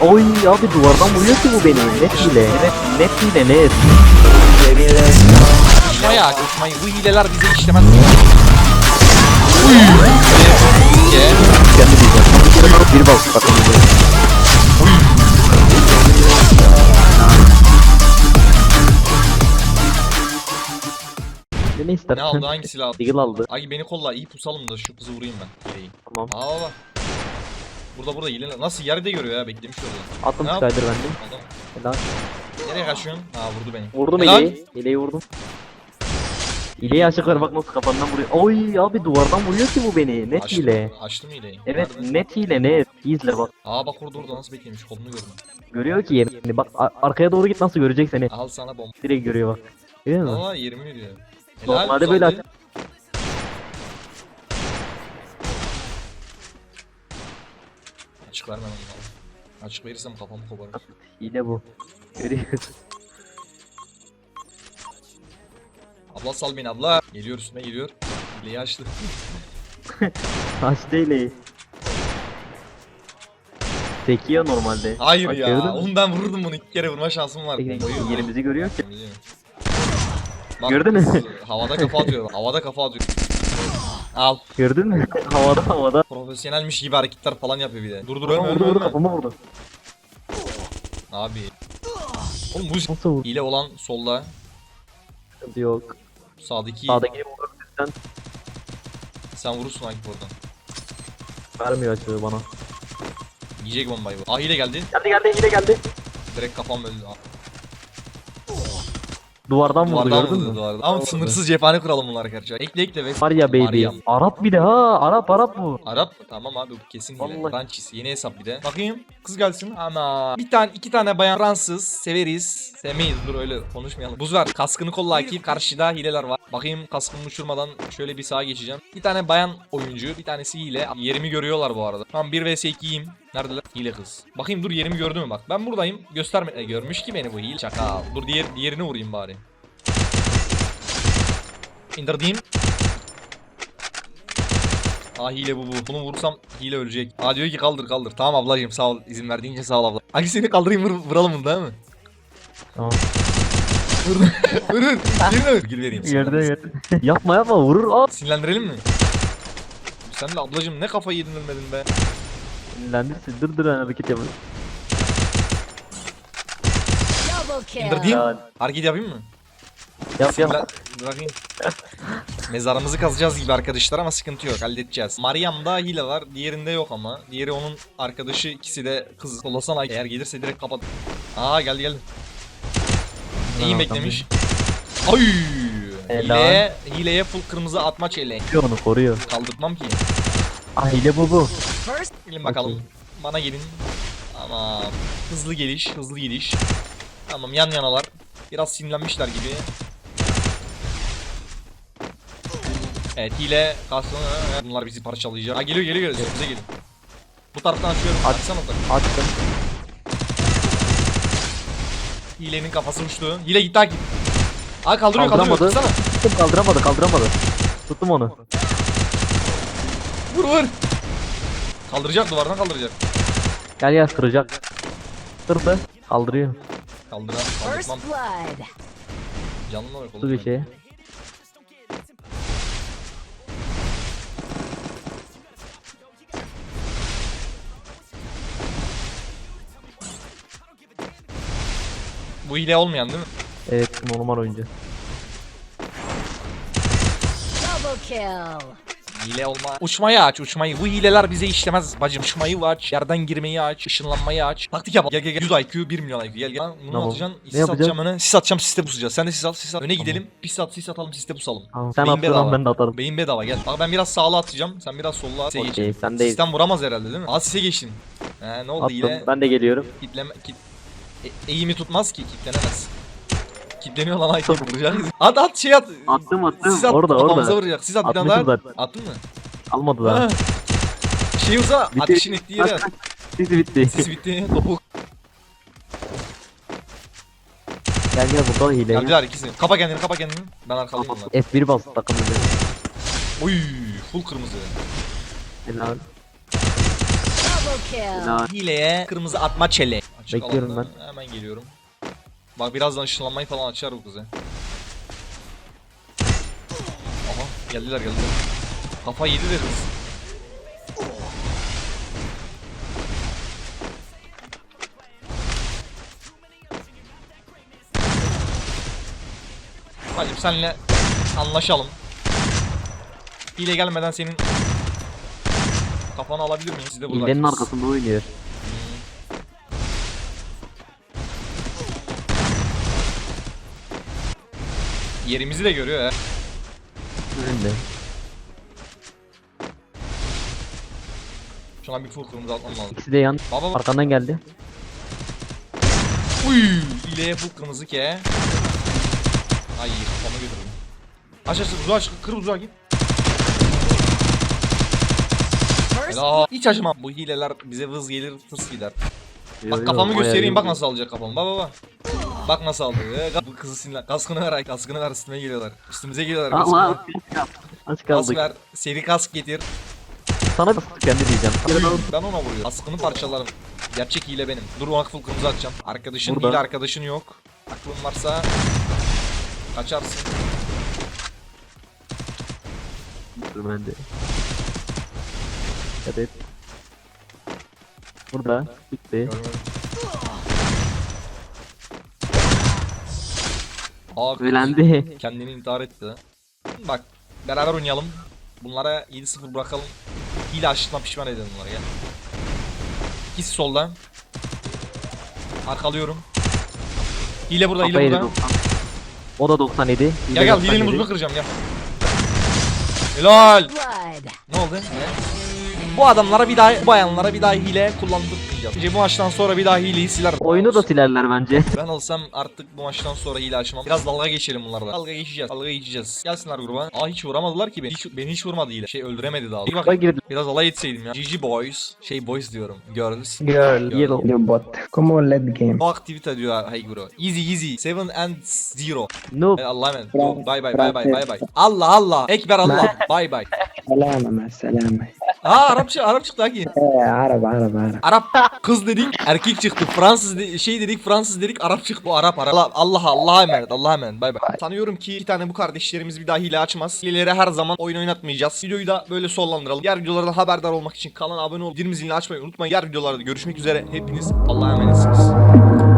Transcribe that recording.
Oy abi duvardan vuruyor ki bu beni. Net hile. Evet net hile net. Uçmaya aç uçmayı. Bu hileler bize işlemez. Uy. Kendi diyeceğim. Bir bas bakalım. Ne Ne istersen. aldı hangi silah aldı? Deagle aldı. Ay beni kolla iyi pusalım da şu kızı vurayım ben. Hileyi. Tamam. Aa baba. Burada burada hile. Nasıl yerde görüyor ya beklemiş orada. Attım Ne yap- Skyder bende. Adam. Helal. Nereye kaçıyorsun? Aa vurdu beni. Vurdum Helal. hileyi. Hileyi vurdum. Hileyi açık ver bak nasıl kafandan vuruyor. Oy abi duvardan vuruyor ki bu beni. Net Açtım, hile. Açtım hileyi. Evet Nerede? net hile net. İzle bak. Aa bak orada orada nasıl beklemiş kolunu gördüm. Görüyor ki yerini. Bak a- arkaya doğru git nasıl görecek seni. Al sana bomba. Direkt görüyor bak. Görüyor musun? Aa 20 diyor. Normalde böyle güzeldi. Açık vermem lazım. Açık verirsem kafamı koparır. Hile bu. Abla sal beni abla. Geliyor üstüme geliyor. Hileyi açtı. Açtı hileyi. Sekiyor normalde. Hayır Bak, ya. gördün mü? Oğlum ben vurdum bunu. iki kere vurma şansım var. Peki, Bombayı- Yerimizi görüyor ki. Biliyorum. Gördün mü? Havada kafa atıyor. Havada kafa atıyor. Al. Gördün mü? havada havada. Profesyonelmiş gibi hareketler falan yapıyor bir de. Dur dur ölme vurdu ölme vurdu ölme. kafama vurdu. Abi. Oğlum bu Nasıl vurdu? hile olan solda. Sıkıntı Yok. Sağdaki Sağdaki vurursan sen vurursun Akif oradan. vermiyor açığı bana. Yiyecek bombayı bu. Ah hile geldi. Geldi geldi hile geldi. Direkt kafam öldü. Ah, Duvardan vurdu Duvardan gördün vurdu mü? duvardan. Ama sınırsız cephane kuralım bunlar arkadaşlar. Ekle ekle ve Var ya baby. Arap bir de ha. Arap Arap bu. Arap mı? Tamam abi bu kesin hile. Vallahi. Francis yeni hesap bir de. Bakayım kız gelsin. Ama bir tane iki tane bayan Fransız severiz. Sevmeyiz dur öyle konuşmayalım. Buz ver kaskını kolla Akif. Karşıda hileler var. Bakayım kaskımı uçurmadan şöyle bir sağa geçeceğim. Bir tane bayan oyuncu bir tanesi hile. Yerimi görüyorlar bu arada. Tamam 1 vs 2'yim. Neredeler? Hile kız. Bakayım dur yerimi gördü mü bak. Ben buradayım. Gösterme. E, görmüş ki beni bu hile. Çakal. Dur diğer diğerini vurayım bari. İndirdiğim. Aa hile bu bu. Bunu vursam hile ölecek. Aa diyor ki kaldır kaldır. Tamam ablacığım sağ ol. İzin verdiğin için sağ ol abla. Hangi seni kaldırayım vur, vuralım bunu değil mi? Tamam. Vur vur. vur. Yerine vur. Gül vereyim. Gördü gördü. yapma yapma vurur. Aa. Sinirlendirelim mi? Sen de ablacığım ne kafayı yedin ölmedin be. Sinirlendirsin. Dur dur hareket yapın. Ya, Hareket yapayım mı? Yap Sinirlen- yap. Bırakayım. Mezarımızı kazacağız gibi arkadaşlar ama sıkıntı yok halledeceğiz. Mariam'da hile var diğerinde yok ama. Diğeri onun arkadaşı ikisi de kız. Kolasana eğer gelirse direkt kapat. Aa geldi geldi. Neyi beklemiş? Ay! Hileye, hileye full kırmızı atma çeleği. Koruyor onu koruyor. Kaldırtmam ki. Ah hile bu bu. First Gelin bakalım. Okey. Bana gelin. Ama hızlı geliş, hızlı geliş. Tamam yan yanalar. Biraz sinirlenmişler gibi. Evet hile kalsın. Bunlar bizi parçalayacak. Ha geliyor geliyor geliyor. Bize gelin. Bu taraftan açıyorum. Aç. Açsana o tarafı. Açtım. Hilenin kafası uçtu. Hile gitti Akif. Aa kaldırıyor kaldırıyor. Kaldıramadı. Tutsana. Tuttum kaldıramadı kaldıramadı. Tuttum onu. Vur vur. Kaldıracak duvardan kaldıracak. Gel gel kıracak. Kırdı. Kaldırıyor. Kaldıran. first Kaldırmam. blood. Canlı olarak Su olur. bir şey. Bu hile olmayan değil mi? Evet normal oyuncu. Double kill. Hile olma. Uçmayı aç uçmayı. Bu hileler bize işlemez bacım. Uçmayı aç. Yerden girmeyi aç. ışınlanmayı aç. Taktik yap. Gel gel gel. 100 IQ 1 milyon IQ. Gel gel. Lan Bunu Tamam. atacaksın. Sis atacağım öne. Sis atacağım siste pusacağız. Sen de sis at sis at. Öne gidelim. Bir sat sis atalım siste pusalım. Tamam, sen Beyin at bedava. ben de atarım. Beyin bedava gel. Bak ben biraz sağla atacağım. Sen biraz solla at. Geçelim. sen değil. Sistem vuramaz herhalde değil mi? Aa sise geçtin. He ne oldu Attım. hile? Ben de geliyorum. Kitleme... Kit... E, eğimi tutmaz ki. Kitlenemez. Kitleniyor lan IQ vuracağız. At at şey at. Attım attım. Siz at. orada kafamıza orada. vuracak. Siz at bir tane daha. zaten. Attın mı? Almadı daha. Ha. Şey uza Bitti. ateşin ettiği yere at. Bitti. Sis bitti. Topu gel gel burada hile. geldiler ikisi. Kapa kendini kapa kendini. Ben onları. F1 bas takım. Oy full kırmızı. Helal. Hileye kırmızı atma çele. Açık Bekliyorum alanda. Hemen geliyorum. Bak birazdan ışınlanmayı falan açar bu kızı. Aha geldiler geldiler. Kafa yedi de kız. Hacım senle anlaşalım. Hile gelmeden senin kafanı alabilir miyim? Siz de burada. hilenin arkasında oynuyor. Yerimizi de görüyor ya. Önünde. Şuna bir full kırmızı atmam lazım. İkisi de yan. Baba baba. Arkandan geldi. Uy, ileye full kırmızı ke. Ay kafamı götürdüm. Aç aç uzağa aç kır uzağa git. Helal. Hiç acımam. Bu hileler bize vız gelir tırs gider. Yo, Bak kafamı göstereyim bak nasıl alacak kafamı. Bak bak bak. Bak nasıl aldı. Ee, Bu kızı sinirlen. Kaskını ver ay. Kaskını ver üstüme geliyorlar. Üstümüze geliyorlar. Kaskını ver. Allah aç Kask kaldık. ver. Seri kask getir. Sana bir kendi diyeceğim. Ben ona vuruyorum. Kaskını parçalarım. Gerçek hile benim. Dur ona full kırmızı atacağım. Arkadaşın Burada. hile arkadaşın yok. Aklın varsa kaçarsın. Dur ben de. Dikkat et. Burada. Bitti. Aa, Ölendi. kendini intihar etti. Bak beraber oynayalım. Bunlara 7-0 bırakalım. Hile açtığına pişman edelim bunları ya. İkisi solda. Arkalıyorum. Hile burada, hile burada. 90. O da 97. Gel gel hilenin buzunu kıracağım gel. Helal. Ne oldu? Bu adamlara bir daha bayanlara bir daha hile kullandık kullandırmayacağız. Bence bu maçtan sonra bir daha hileyi siler. Oyunu da silerler bence. Ben olsam artık bu maçtan sonra hile açmam. Biraz dalga geçelim bunlarla. Dalga geçeceğiz. Dalga geçeceğiz. Gelsinler gruba. Aa hiç vuramadılar ki beni. Hiç, beni hiç vurmadı hile. Şey öldüremedi daha. Bir bak biraz alay etseydim ya. GG boys. Şey boys diyorum. Girls. Girl. Girl. You bot. Come on let game. No activity diyor hey bro. Easy easy. 7 and 0. No. Allah'a emanet. Bye bye bye bye bye bye. Allah Allah. Ekber Allah. bye bye. Selame selame. Ha Arapçı, Arap çıktı Haki. He Arap Arap Arap. Arap kız dedik erkek çıktı. Fransız de- şey dedik Fransız dedik Arap çıktı. Bu Arap Arap. Allah Allah'a Allah'a emanet Allah'a emanet. Bay bay. Sanıyorum ki iki tane bu kardeşlerimiz bir daha hile açmaz. Hileleri her zaman oyun oynatmayacağız. Videoyu da böyle sonlandıralım. Diğer videolardan haberdar olmak için kanala abone olup zilini açmayı unutmayın. Diğer videolarda görüşmek üzere. Hepiniz Allah'a emanetsiniz.